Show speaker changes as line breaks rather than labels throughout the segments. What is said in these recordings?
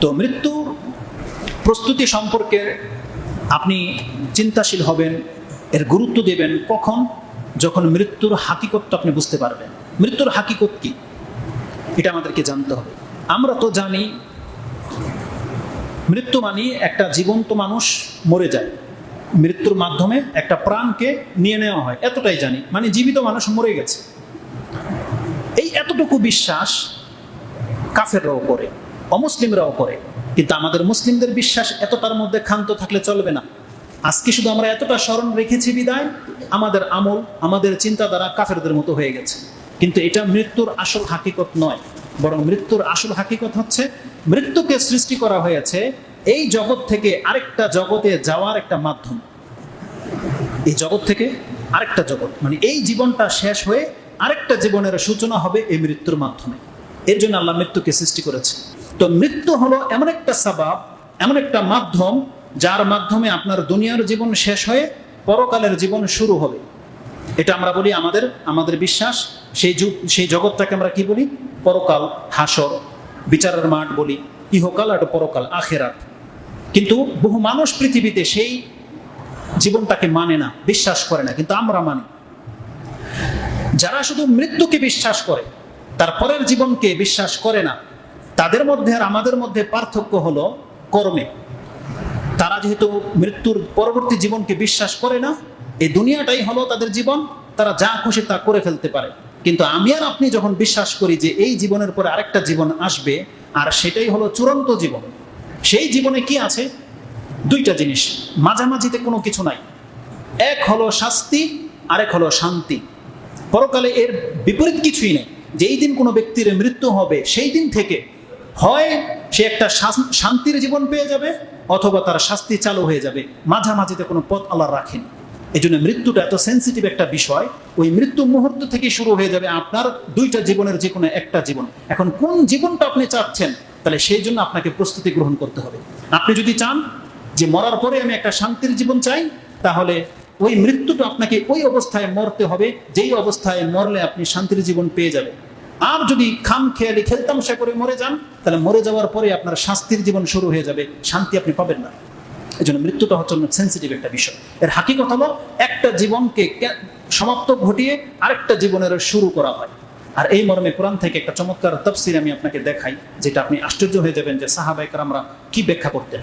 তো মৃত্যুর প্রস্তুতি সম্পর্কে আপনি চিন্তাশীল হবেন, এর গুরুত্ব দেবেন কখন? যখন মৃত্যুর হাকিকতটা আপনি বুঝতে পারবেন। মৃত্যুর হাকিকত কি? এটা আমাদেরকে জানতে হবে। আমরা তো জানি, মৃত্যু মানে একটা জীবন্ত মানুষ মরে যায়। মৃত্যুর মাধ্যমে একটা প্রাণকে নিয়ে নেওয়া হয়। এতটাই জানি। মানে জীবিত মানুষ মরে গেছে। এই এতটুকু বিশ্বাস কাফেররাও করে। অমুসলিমরাও করে কিন্তু আমাদের মুসলিমদের বিশ্বাস এতটার মধ্যে ক্ষান্ত থাকলে চলবে না। আজকে শুধু আমরা এতটা স্মরণ রেখেছি বিদায়, আমাদের আমল, আমাদের চিন্তাধারা কাফেরদের মতো হয়ে গেছে। কিন্তু এটা মৃত্যুর আসল হাকিকত নয়, বরং মৃত্যুর আসল হাকিকত হচ্ছে, মৃত্যুকে সৃষ্টি করা হয়েছে এই জগৎ থেকে আরেকটা জগতে যাওয়ার একটা মাধ্যম। এই জগৎ থেকে আরেকটা জগৎ মানে এই জীবনটা শেষ হয়ে আরেকটা জীবনের সূচনা হবে এই মৃত্যুর মাধ্যমে। এর জন্য আল্লাহ মৃত্যুকে সৃষ্টি করেছে। তো মৃত্যু হলো এমন একটা সাবাব, এমন একটা মাধ্যম, যার মাধ্যমে আপনার দুনিয়ার জীবন শেষ হয়ে পরকালের জীবন শুরু হবে। এটা আমরা বলি আমাদের আমাদের বিশ্বাস। সেই যুগ, সেই জগৎটাকে আমরা কি বলি? পরকাল, হাসর, বিচারের মাঠ বলি। ইহকাল আর পরকাল, আখেরাত। কিন্তু বহু মানুষ পৃথিবীতে সেই জীবনটাকে মানে না, বিশ্বাস করে না, কিন্তু আমরা মানি। যারা শুধু মৃত্যুকে বিশ্বাস করে, তার পরের জীবনকে বিশ্বাস করে না তাদের মধ্যে আর আমাদের মধ্যে পার্থক্য হলো কর্মে। তারা যেহেতু মৃত্যুর পরবর্তী জীবনকে বিশ্বাস করে না, এই দুনিয়াটাই হলো তাদের জীবন, তারা যা খুশি তা করে ফেলতে পারে। কিন্তু আমি আর আপনি যখন বিশ্বাস করি যে এই জীবনের পরে আরেকটা জীবন আসবে, আর সেটাই হলো চূড়ান্ত জীবন, সেই জীবনে কি আছে? দুইটা জিনিস, মাঝামাঝিতে কোনো কিছু নাই। এক হলো শাস্তি, আরেক হলো শান্তি। পরকালে এর বিপরীত কিছুই নেই। যেই দিন কোনো ব্যক্তির মৃত্যু হবে, সেই দিন থেকে হয় সে একটা শান্তির জীবন পেয়ে যাবে অথবা তার শাস্তি চালু হয়ে যাবে। মাঝামাঝিতে কোনো পথ আল্লাহ রাখেন। এই জন্য মৃত্যুটা এত সেন্সিটিভ একটা বিষয়, ওই মৃত্যু মুহূর্ত থেকে শুরু হয়ে যাবে আপনার দুইটা জীবনের যে কোনো একটা জীবন। এখন কোন জীবনটা আপনি চাচ্ছেন, তাহলে সেই জন্য আপনাকে প্রস্তুতি গ্রহণ করতে হবে। আপনি যদি চান যে মরার পরে আমি একটা শান্তির জীবন চাই, তাহলে ওই মৃত্যুটা আপনাকে ওই অবস্থায় মরতে হবে, যেই অবস্থায় মরলে আপনি শান্তির জীবন পেয়ে যাবেন। আর যদি খাম খেয়ালি খেলতামশা করে মরে যান। তাহলে মরে যাওয়ার পরে আপনার শাস্তির জীবন শুরু হয়ে যাবে, শান্তি আপনি পাবেন না। এই জন্য মৃত্যুটা হচ্ছে অনেক সেন্সিটিভ একটা বিষয়। এর হাকিকত হলো, একটা জীবনকে সমাপ্ত ঘটিয়ে আরেকটা জীবনের শুরু করা হয়। আর এই মর্মে কোরআন থেকে একটা চমৎকার তফসির আমি আপনাকে দেখাই, যেটা আপনি আশ্চর্য হয়ে যাবেন যে সাহাবাইকার আমরা কি ব্যাখ্যা করতেন।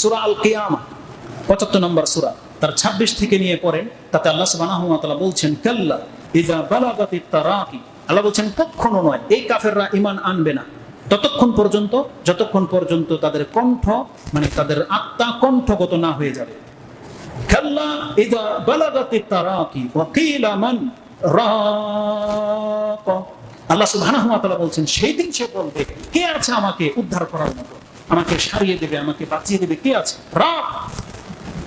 সুরা আল কিয়ামা পঁচাত্তর নম্বর সুরা, তার ২৬ থেকে নিয়ে পড়েন, তাতে আল্লাহ তাআলা বলছেন, কাল্লা ইযা বালাগাতি তারাকি আল্লাহ বলছেন, কখনো নয়, এই কাফেররা ঈমান আনবে না। ততক্ষণ পর্যন্ত, যতক্ষণ পর্যন্ত তাদের কণ্ঠ মানে তাদের আত্মা কণ্ঠগত না হয়ে যাবে। ইযা বালাগাতি কিলা মান আল্লাহ বলছেন, সেই দিন সে বলবে, কে আছে আমাকে উদ্ধার করার মতো? আমাকে সারিয়ে দেবে, আমাকে বাঁচিয়ে দেবে, কে আছে? রাক।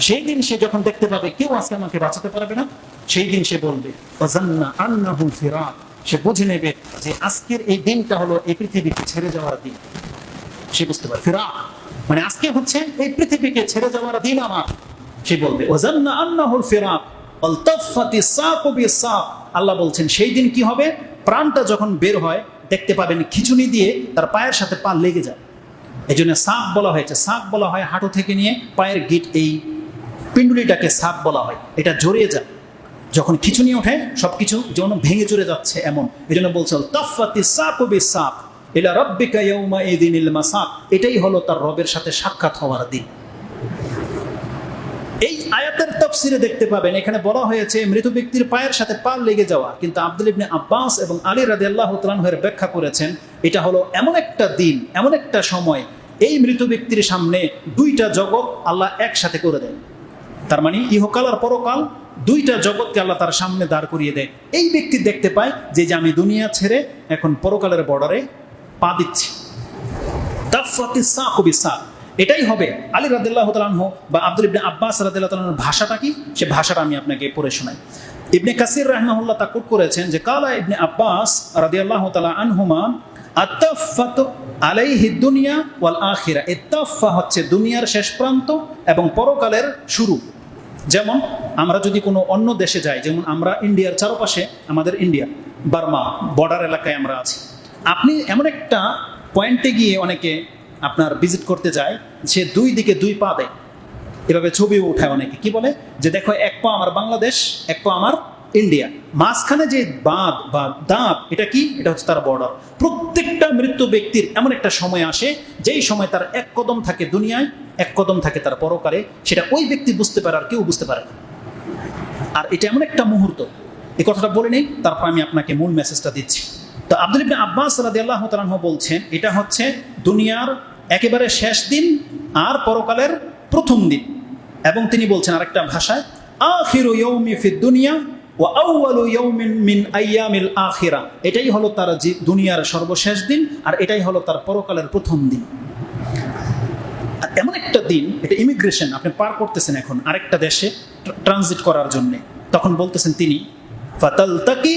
সেই দিন সে যখন দেখতে পাবে, কেউ আছে, আমাকে বাঁচাতে পারবে না। সেই দিন সে বলবে "ওয়াজান্না আন্নাহু ফিরাক। সে বুঝে নেবে যে আজকের এই দিনটা হলো এই পৃথিবীকে ছেড়ে যাওয়ার দিন। সে বুঝতে পারে ফিরাক মানে আজকে হচ্ছে এই পৃথিবীকে ছেড়ে যাওয়ার দিন আমার। সে বলবে, ওয়াজান্না আন্নাহুল বিসাক। আল্লাহ বলছেন, সেই দিন কি হবে? প্রাণটা যখন বের হয়, দেখতে পাবেন খিচুনি দিয়ে তার পায়ের সাথে পা লেগে যায়। এই জন্য সাপ বলা হয়েছে। সাপ বলা হয় হাঁটু থেকে নিয়ে পায়ের গিট, এই পিণ্ডুলিটাকে সাপ বলা হয়। এটা জড়িয়ে যায়। যখন খিচুনি ওঠে, সবকিছু যেমন ভেঙে চুরে যাচ্ছে এমন। এই জন্য বলছে তফাতি সাপ সাপ এলা রব্বিকা ইয়ৌমা ইদিনিল মাসাক এটাই হলো তার রবের সাথে সাক্ষাৎ হওয়ার দিন। এই আয়াতের তফসিরে দেখতে পাবেন, এখানে বলা হয়েছে, মৃত ব্যক্তির পায়ের সাথে পা লেগে যাওয়া। কিন্তু আব্দুল ইবনে আব্বাস এবং আলী রাদি আল্লাহ তালাহের ব্যাখ্যা করেছেন, এটা হলো এমন একটা দিন, এমন একটা সময়, এই মৃত ব্যক্তির সামনে দুইটা জগৎ আল্লাহ একসাথে করে দেন। তার মানে ইহকাল আর পরকাল দুইটা জগৎকে আল্লাহ তার সামনে দাঁড় করিয়ে দেয়। এই ব্যক্তি দেখতে পায় যে আমি দুনিয়া ছেড়ে এখন পরকালের বর্ডারে পা দিচ্ছি। তাফাতি বিসাক এটাই হবে আলী রাদিল্লাহ তালাহ বা আব্দুল ইবনে আব্বাস রাদিল্লাহ তালাহর ভাষাটা কি? সে ভাষাটা আমি আপনাকে পড়ে শোনাই। ইবনে কাসির রাহমাহুল্লাহ তা কোট করেছেন যে, কালা ইবনে আব্বাস রাদিয়াল্লাহু তাআলা আনহুমা, আত্তাফাত আলাইহি দুনিয়া ওয়াল আখিরা। ইত্তাফা হচ্ছে দুনিয়ার শেষ প্রান্ত এবং পরকালের শুরু। যেমন আমরা যদি কোনো অন্য দেশে যাই, যেমন আমরা ইন্ডিয়ার চারপাশে, আমাদের ইন্ডিয়া, বার্মা বর্ডার এলাকায় আমরা আছি। আপনি এমন একটা পয়েন্টে গিয়ে অনেকে আপনার ভিজিট করতে যায়, সে দুই দিকে দুই পা দেয়। এভাবে ছবিও উঠায় অনেকে। কি বলে? যে দেখো, এক পা আমার বাংলাদেশ, এক পা আমার ইন্ডিয়া। মাঝখানে যে বাঁধ বা দাঁত, এটা কি? এটা হচ্ছে তার বর্ডার প্রত্যেকটা মৃত্যু ব্যক্তির এমন একটা সময় আসে, যেই সময় তার এক কদম থাকে দুনিয়ায়, এক কদম থাকে তার পরকালে। সেটা ওই ব্যক্তি বুঝতে পারে আর কেউ বুঝতে পারে না। আর এটা এমন একটা মুহূর্ত। এই কথাটা বলে নেই, তারপর আমি আপনাকে মূল মেসেজটা দিচ্ছি। তো আব্দুল ইবনে আব্বাস রাদিয়াল্লাহু তাআলা বলছেন, এটা হচ্ছে দুনিয়ার একেবারে শেষ দিন আর পরকালের প্রথম দিন। এবং তিনি বলছেন আরেকটা ভাষায়, আখিরু এটাই হলো তার দুনিয়ার সর্বশেষ দিন আর এটাই হলো তার পরকালের প্রথম দিন। এমন একটা দিন এটা ইমিগ্রেশন আপনি পার করতেছেন এখন আরেকটা দেশে ট্রানজিট করার জন্যে। তখন বলতেছেন তিনি ফাতাল তাকি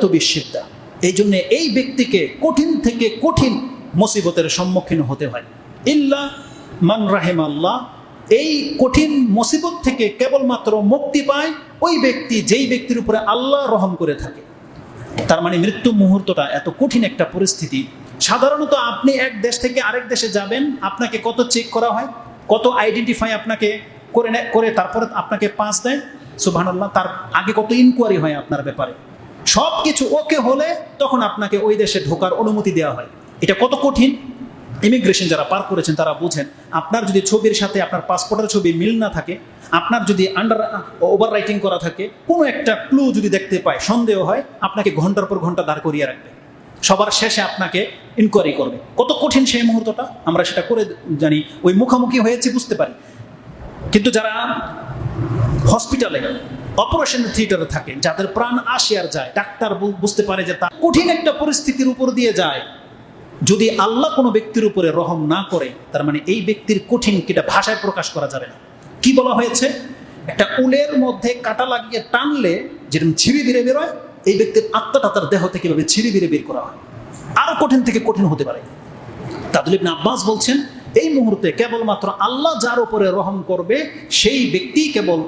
তো বিশিদ্দা। এই জন্য এই ব্যক্তিকে কঠিন থেকে কঠিন মুসিবতের সম্মুখীন হতে হয়। ইল্লা মান রাহেম আল্লাহ এই কঠিন মুসিবত থেকে কেবলমাত্র মুক্তি পায় ওই ব্যক্তি যেই ব্যক্তির উপরে আল্লাহ রহম করে থাকে। তার মানে মৃত্যু মুহূর্তটা এত কঠিন একটা পরিস্থিতি সাধারণত আপনি এক দেশ থেকে আরেক দেশে যাবেন, আপনাকে কত চেক করা হয়, কত আইডেন্টিফাই আপনাকে করে করে তারপরে আপনাকে পাস দেয়। সুবহানাল্লাহ, তার আগে কত ইনকোয়ারি হয় আপনার ব্যাপারে। সব কিছু ওকে হলে তখন আপনাকে ওই দেশে ঢোকার অনুমতি দেওয়া হয়। এটা কত কঠিন? ইমিগ্রেশন যারা পার করেছেন, তারা বুঝেন, আপনার যদি ছবির সাথে আপনার পাসপোর্টের ছবি মিল না থাকে, আপনার যদি আন্ডার ওভার রাইটিং করা থাকে, কোনো একটা ক্লু যদি দেখতে পায়, সন্দেহ হয়, আপনাকে ঘণ্টার পর ঘণ্টা দাঁড় করিয়ে রাখবে। সবার শেষে আপনাকে ইনকোয়ারি করবে। কত কঠিন সেই মুহূর্তটা? আমরা সেটা করে জানি। ওই মুখোমুখি হয়েছি, বুঝতে পারি। কিন্তু যারা হসপিটালে অপারেশন থিয়েটারে থাকে, যাদের প্রাণ আসে আর যায়, ডাক্তার বুঝতে পারে যে তার কঠিন একটা পরিস্থিতির উপর দিয়ে যায়। যদি আল্লাহ কোনো ব্যক্তির উপরে রহম না করে, তার মানে এই ব্যক্তির কঠিন কিটা ভাষায় প্রকাশ করা যাবে না। কি বলা হয়েছে? একটা উলের মধ্যে কাটা লাগিয়ে টানলে, যেরকম ছিঁড়ি ধীরে বেরোয় এই ব্যক্তির আত্মাটা তার দেহ থেকে এভাবে ছিঁড়ি ধীরে বের করা হয়। আরও কঠিন থেকে কঠিন হতে পারে। তাদুল ইবনে আব্বাস বলছেন, এই মুহূর্তে কেবলমাত্র আল্লাহ যার উপরে রহম করবে, সেই ব্যক্তি কেবল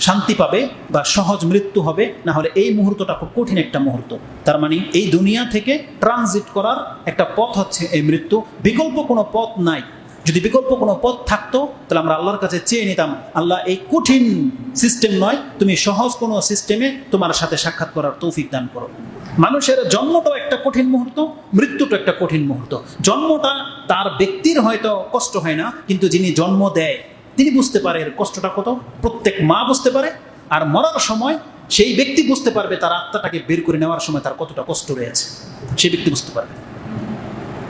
শান্তি পাবে বা সহজ মৃত্যু হবে, না হলে এই মুহূর্তটা খুব কঠিন একটা মুহূর্ত। তার মানে এই দুনিয়া থেকে ট্রানজিট করার একটা পথ হচ্ছে এই মৃত্যু। বিকল্প কোনো পথ নাই। যদি বিকল্প কোনো পথ থাকতো, তাহলে আমরা আল্লাহর কাছে চেয়ে নিতাম, আল্লাহ, এই কঠিন সিস্টেম নয়, তুমি সহজ কোনো সিস্টেমে তোমার সাথে সাক্ষাৎ করার তৌফিক দান করো। মানুষের জন্মটাও একটা কঠিন মুহূর্ত, মৃত্যুটা একটা কঠিন মুহূর্ত। জন্মটা তার ব্যক্তির হয়তো কষ্ট হয় না, কিন্তু যিনি জন্ম দেয়, তিনি বুঝতে পারে এর কষ্টটা কত। প্রত্যেক মা বুঝতে পারে, আর মরার সময় সেই ব্যক্তি বুঝতে পারবে তার আত্মাটাকে বের করে নেওয়ার সময় তার কতটা কষ্ট রয়েছে। সেই ব্যক্তি বুঝতে পারবে।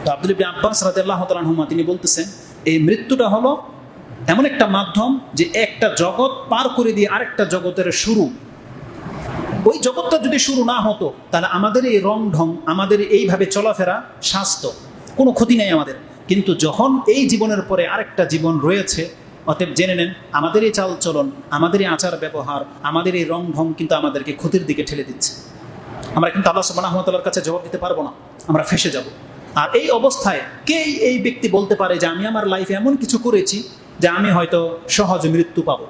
তো আব্দুল আব্বাস রাদিয়াল্লাহু তাআলা আনহুমা তিনি বলতেছেন এই মৃত্যুটা হলো এমন একটা মাধ্যম যে একটা জগৎ পার করে দিয়ে আরেকটা জগতের শুরু। ওই জগৎটা যদি শুরু না হতো, তাহলে আমাদের এই রং ঢং, আমাদের এইভাবে চলাফেরা, স্বাস্থ্য, কোনো ক্ষতি নেই আমাদের। কিন্তু যখন এই জীবনের পরে আরেকটা জীবন রয়েছে, অতএব জেনে নেন, আমাদের এই চাল চলন আমাদের এই আচার ব্যবহার, আমাদের এই রং ঢং কিন্তু আমাদেরকে ক্ষতির দিকে ঠেলে দিচ্ছে। আমরা কিন্তু আল্লাহ সুবাহ আহমতাল্লার কাছে জবাব দিতে পারব না। আমরা ফেসে যাব। আর এই অবস্থায় কে এই ব্যক্তি বলতে পারে যে আমি আমার লাইফে এমন কিছু করেছি যে আমি হয়তো সহজ মৃত্যু পাবো?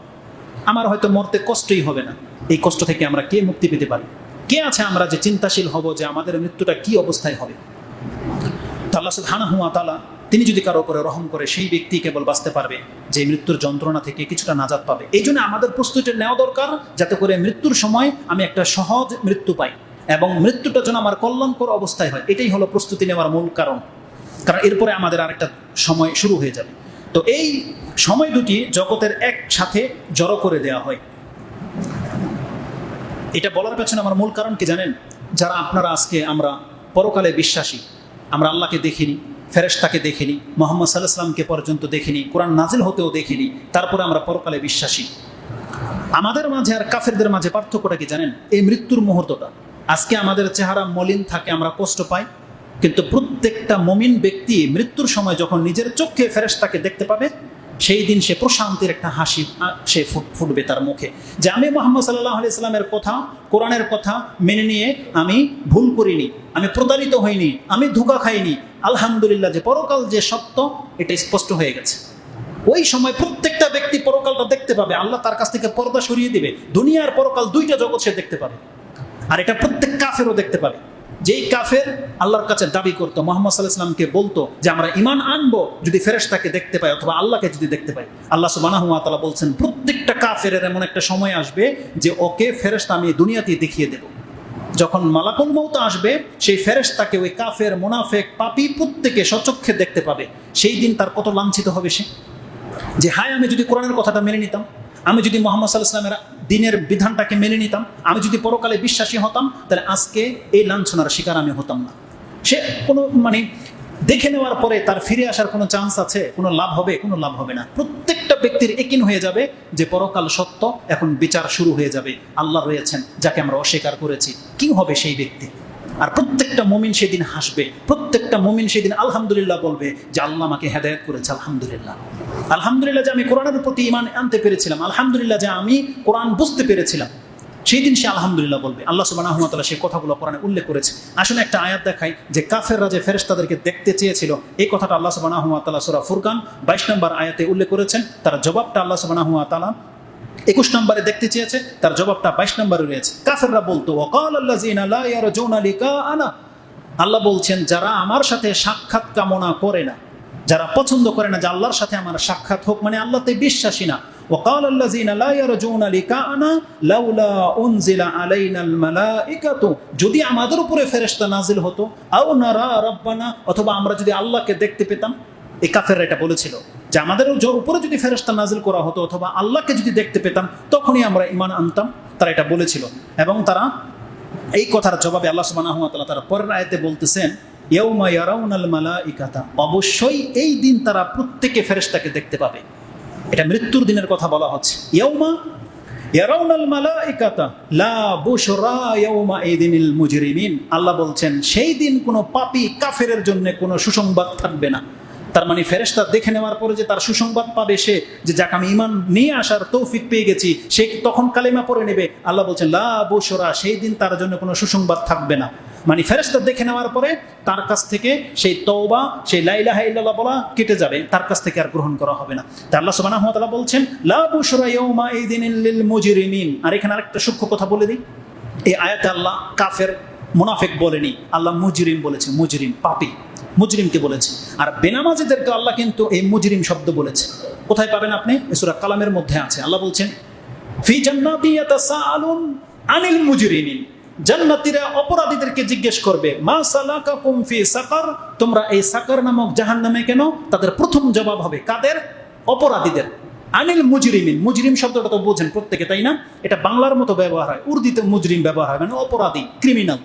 আমার হয়তো মরতে কষ্টই হবে না। এই কষ্ট থেকে আমরা কে মুক্তি পেতে পারি? কে আছে আমরা যে চিন্তাশীল হব যে আমাদের মৃত্যুটা কি অবস্থায় হবে? তো আল্লাহ সুবহানাহু হুয়া তাআলা তিনি যদি কারও করে রহম করে, সেই ব্যক্তি কেবল বাঁচতে পারবে যে মৃত্যুর যন্ত্রণা থেকে কিছুটা নাজাত পাবে। এই জন্য আমাদের প্রস্তুতি নেওয়া দরকার যাতে করে মৃত্যুর সময় আমি একটা সহজ মৃত্যু পাই। এবং মৃত্যুটা যেন আমার কল্যাণকর অবস্থায় হয়, এটাই হলো প্রস্তুতি নেওয়ার মূল কারণ। কারণ এরপরে আমাদের আরেকটা সময় শুরু হয়ে যাবে। তো এই সময় দুটি জগতের একসাথে জড়ো করে দেওয়া হয়। এটা বলার পেছনে আমার মূল কারণ কি জানেন? যারা আপনারা আজকে আমরা পরকালে বিশ্বাসী, আমরা আল্লাহকে দেখিনি, ফেরেশতাকে দেখিনি, মোহাম্মদ সাল্লাহ পর্যন্ত দেখিনি, কোরআন নাজিল হতেও দেখিনি, তারপরে আমরা পরকালে বিশ্বাসী। আমাদের মাঝে আর কাফেরদের মাঝে পার্থক্যটা কি জানেন? এই মৃত্যুর মুহূর্তটা। আজকে আমাদের চেহারা মলিন থাকে, আমরা কষ্ট পাই। কিন্তু প্রত্যেকটা মমিন ব্যক্তি মৃত্যুর সময় যখন নিজের চোখে ফেরেশতাকে দেখতে পাবে, সেই দিন সে প্রশান্তির একটা হাসি সে ফুট, ফুটবে তার মুখে। যে আমি মোহাম্মদ সাল্লাহ আলাইস্লামের কথা, কোরআনের কথা মেনে নিয়ে আমি ভুল করিনি, আমি প্রতারিত হইনি, আমি ধোকা খাইনি, আলহামদুলিল্লাহ যে পরকাল যে সত্য, এটা স্পষ্ট হয়ে গেছে। ওই সময় প্রত্যেকটা ব্যক্তি পরকালটা দেখতে পাবে, আল্লাহ তার কাছ থেকে পর্দা সরিয়ে দিবে, দুনিয়ার পরকাল দুইটা জগৎ সে দেখতে পাবে। আর এটা প্রত্যেক কাফেরও দেখতে পাবে। যেই কাফের আল্লাহর কাছে দাবি করতো, মোহাম্মদ সাল্লাহ ইসলামকে বলতো যে, আমরা ইমান আনব যদি ফেরেশতাকে দেখতে পাই অথবা আল্লাহকে যদি দেখতে পাই। আল্লাহ সুবানাহু তাআলা বলছেন, প্রত্যেকটা কাফের এমন একটা সময় আসবে যে, ওকে ফেরেশতা আমি দুনিয়াতে দেখিয়ে দেব। যখন মালাকুল মৌত আসবে, সেই ফেরেশতাকে ওই কাফের মোনাফেক পাপি প্রত্যেকে সচক্ষে দেখতে পাবে। সেই দিন তার কত লাঞ্ছিত হবে সে? যে, হায়, আমি যদি কোরআনের কথাটা মেনে নিতাম, আমি যদি মোহাম্মদ সাল্লাহ ইসলামের দিনের বিধানটাকে মেনে নিতাম। আমি যদি পরকালে বিশ্বাসী হতাম, তাহলে আজকে এই লাঞ্ছনার শিকার আমি হতাম না। সে কোনো মানে দেখে নেওয়ার পরে তার ফিরে আসার কোনো চান্স আছে? কোনো লাভ হবে? কোনো লাভ হবে না। প্রত্যেকটা ব্যক্তির একিন হয়ে যাবে যে পরকাল সত্য, এখন বিচার শুরু হয়ে যাবে। আল্লাহ রয়েছেন, যাকে আমরা অস্বীকার করেছি। কি হবে সেই ব্যক্তি? আর প্রত্যেকটা মুমিন সেদিন হাসবে, প্রত্যেকটা মুমিন সেদিন আলহামদুলিল্লাহ বলবে যে আল্লাহ আমাকে হেদায়ত করেছে, আলহামদুলিল্লাহ। আলহামদুলিল্লাহ যে আমি কোরআনের প্রতি ইমান আনতে পেরেছিলাম, আলহামদুলিল্লাহ যে আমি কোরআন বুঝতে পেরেছিলাম সেই দিন সে আলহামদুলিল্লাহ বলবে। আল্লাহ সুবাহ সেই কথাগুলো কোরআনে উল্লেখ করেছে। আসলে একটা আয়াত দেখাই, যে কাফেররা যে ফেরেশতাদেরকে দেখতে চেয়েছিল, এই কথাটা আল্লাহ সুবাহ সুরা ফুরকান বাইশ নম্বর আয়াতে উল্লেখ করেছেন। তার জবাবটা আল্লাহ সুবাহ তালা একুশ নম্বরে দেখতে চেয়েছে তার জবাবটা বাইশ নম্বরে রয়েছে কাফেররা বলতো ওকাল আল্লাহ আনা আল্লাহ বলছেন যারা আমার সাথে সাক্ষাৎ কামনা করে না যারা পছন্দ করে না যে আল্লাহর সাথে আমার সাক্ষাৎ হোক মানে আল্লাহতে বিশ্বাসী না وقال الذين لا يرجون لقاءنا لولا انزل علينا الملائكه যদি আমাদের উপরে ফেরেশতা নাজিল হতো আও নারা রাব্বানা অথবা আমরা যদি আল্লাহকে দেখতে পেতাম এই কাফেররা এটা বলেছিল যে আমাদের উপরে যদি ফেরেশতা নাজিল করা হতো অথবা আল্লাহকে যদি দেখতে পেতাম, তখনই আমরা ইমান আনতাম, তারা এটা বলেছিল। এবং তারা এই কথার জবাবে আল্লাহ তাআলা তারা পরের আয়াতে বলতেছেন মালাইকাতা অবশ্যই এই দিন তারা প্রত্যেকে ফেরেশতাকে দেখতে পাবে। এটা মৃত্যুর দিনের কথা বলা হচ্ছে। মালাইকাতা, লা আল্লাহ বলছেন, সেই দিন কোনো পাপী কাফেরের জন্য কোনো সুসংবাদ থাকবে না। তার মানে ফেরেস্তা দেখে নেওয়ার পরে যে তার সুসংবাদ পাবে সে, যে যাকে আমি ইমান নিয়ে আসার তৌফিক পেয়ে গেছি, সে তখন কালেমা পড়ে নেবে? আল্লাহ বলছেন, লা বুশরা, সেই দিন তার জন্য কোনো সুসংবাদ থাকবে না। মানে ফেরেস্তা দেখে নেওয়ার পরে তার কাছ থেকে সেই তৌবা সেই লাইলাহা ইল্লাল্লাহ বলা কেটে যাবে, তার কাছ থেকে আর গ্রহণ করা হবে না। তা আল্লাহ সুবহানাহু ওয়া বলছেন, লা বুশরা ইয়াউমা ইদিনিল লিল মুজরিমিন। আর এখানে আরেকটা সূক্ষ্ম কথা বলে দিই, এই আয়াতে আল্লাহ কাফের, মুনাফিক বলেনি, আল্লাহ মুজরিম বলেছে, মুজরিম, পাপী। মুজরিমকে বলেছে। আর বেনামাজিদেরকে আল্লাহ কিন্তু এই মুজরিম শব্দ বলেছে। কোথায় পাবেন আপনি? সূরা কালামের মধ্যে আছে। আল্লাহ বলছেন, ফি জান্নাতি আনিল মুজরিমিন। জান্নাতীরা অপরাধীদেরকে জিজ্ঞেস করবে, মা সালাকা কুমফি সাকার? তোমরা এই সাকার নামক জাহান নামে কেন? তাদের প্রথম জবাব হবে কাদের? অপরাধীদের। আনিল মুজরিমিন। মুজরিম শব্দটা তো বোঝেন প্রত্যেকে, তাই না? এটা বাংলার মতো ব্যবহার হয়। উর্দিতে মুজরিম ব্যবহার হয় মানে অপরাধী, ক্রিমিনাল।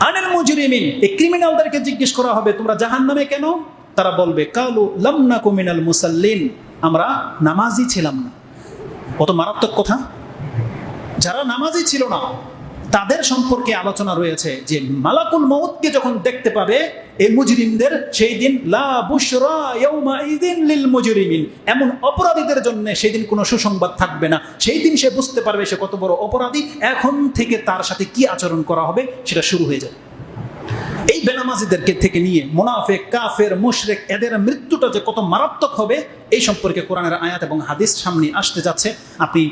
আনিল মুজরিমিন, এই ক্রিমিনালদেরকে জিজ্ঞেস করা হবে, তোমরা জাহান নামে কেন? তারা বলবে, কালু লামনা কুমিনাল মুসাল্লিন। আমরা নামাজি ছিলাম না। কত মারাত্মক কথা। যারা নামাজি ছিল না তাদের সম্পর্কে আলোচনা রয়েছে যে মালাকুল মৌতকে যখন দেখতে পাবে, এই মুজরিমদের সেই দিন, লা এমন অপরাধীদের জন্য সেই দিন কোনো সুসংবাদ থাকবে না। সেই দিন সে বুঝতে পারবে সে কত বড় অপরাধী। এখন থেকে তার সাথে কি আচরণ করা হবে, সেটা শুরু হয়ে যাবে। এই বেনামাজিদেরকে থেকে নিয়ে মোনাফেক, কাফের, মুশরেক, এদের মৃত্যুটা যে কত মারাত্মক হবে, এই সম্পর্কে কোরআনের আয়াত এবং হাদিস সামনে আসতে যাচ্ছে। আপনি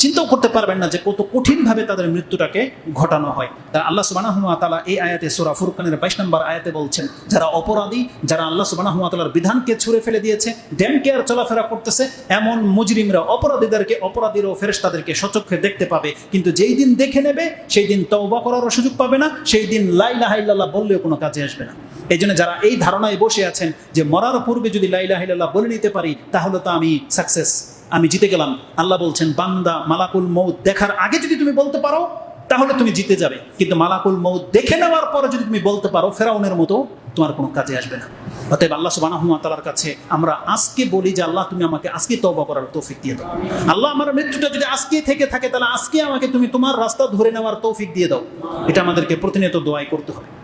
চিন্তাও করতে পারবেন না যে কত কঠিনভাবে তাদের মৃত্যুটাকে ঘটানো হয়। তা আল্লাহ সুবানাহুয়া তালা এই আয়াতে সোরা ফুরকানের বাইশ নম্বর আয়াতে বলছেন, যারা অপরাধী, যারা আল্লাহ সুবানাহুয়া তালার বিধানকে ছুঁড়ে ফেলে দিয়েছে ড্যাম কেয়ার চলাফেরা করতেছে, এমন মুজরিমরা অপরাধীদেরকে অপরাধীর ও ফেরেস্তাদেরকে সচক্ষে দেখতে পাবে। কিন্তু যেই দিন দেখে নেবে, সেই দিন তওবা করারও সুযোগ পাবে না, সেই দিন লাই লাইলাহাইল্লাহ বললেও কোনো কাজে আসবে না। এই জন্য যারা এই ধারণায় বসে আছেন যে মরার পূর্বে যদি লাইলাহাইল্লাহ বলে নিতে পারি, তাহলে তো আমি সাকসেস আমি জিতে গেলাম। আল্লাহ বলছেন, বান্দা, মালাকুল মৌত দেখার আগে যদি তুমি বলতে পারো, তাহলে তুমি জিতে যাবে। কিন্তু মালাকুল মৌত দেখে নেওয়ার পরে যদি তুমি বলতে পারো, ফেরাউনের মতো তোমার কোনো কাজে আসবে না। অতএব আল্লাহ সুবাহ তালার কাছে আমরা আজকে বলি যে, আল্লাহ, তুমি আমাকে আজকে তবা করার তৌফিক দিয়ে দাও। আল্লাহ, আমার মৃত্যুটা যদি আজকে থেকে থাকে, তাহলে আজকে আমাকে তুমি তোমার রাস্তা ধরে নেওয়ার তৌফিক দিয়ে দাও। এটা আমাদেরকে প্রতিনিয়ত দোয়াই করতে হবে।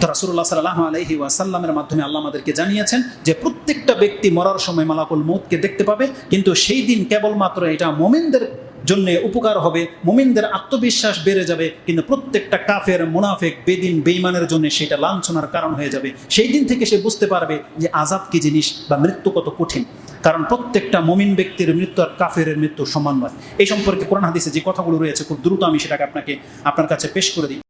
তো রাসুল্লাহ সাল্লাহ আলহি ওয়াসাল্লামের মাধ্যমে আল্লাহ আমাদেরকে জানিয়েছেন যে প্রত্যেকটা ব্যক্তি মরার সময় মালাকুল মৌতকে দেখতে পাবে, কিন্তু সেই দিন কেবলমাত্র এটা মোমেনদের জন্য উপকার হবে, মোমিনদের আত্মবিশ্বাস বেড়ে যাবে, কিন্তু প্রত্যেকটা কাফের, মুনাফেক, বেদিন বেইমানের জন্য সেটা লাঞ্ছনার কারণ হয়ে যাবে। সেই দিন থেকে সে বুঝতে পারবে যে আজাদ কি জিনিস বা মৃত্যু কত কঠিন। কারণ প্রত্যেকটা মমিন ব্যক্তির মৃত্যু আর কাফের মৃত্যু সমান নয়। এই সম্পর্কে কোরআন হাদিসে যে কথাগুলো রয়েছে, খুব দ্রুত আমি সেটাকে আপনাকে, আপনার কাছে পেশ করে দিই।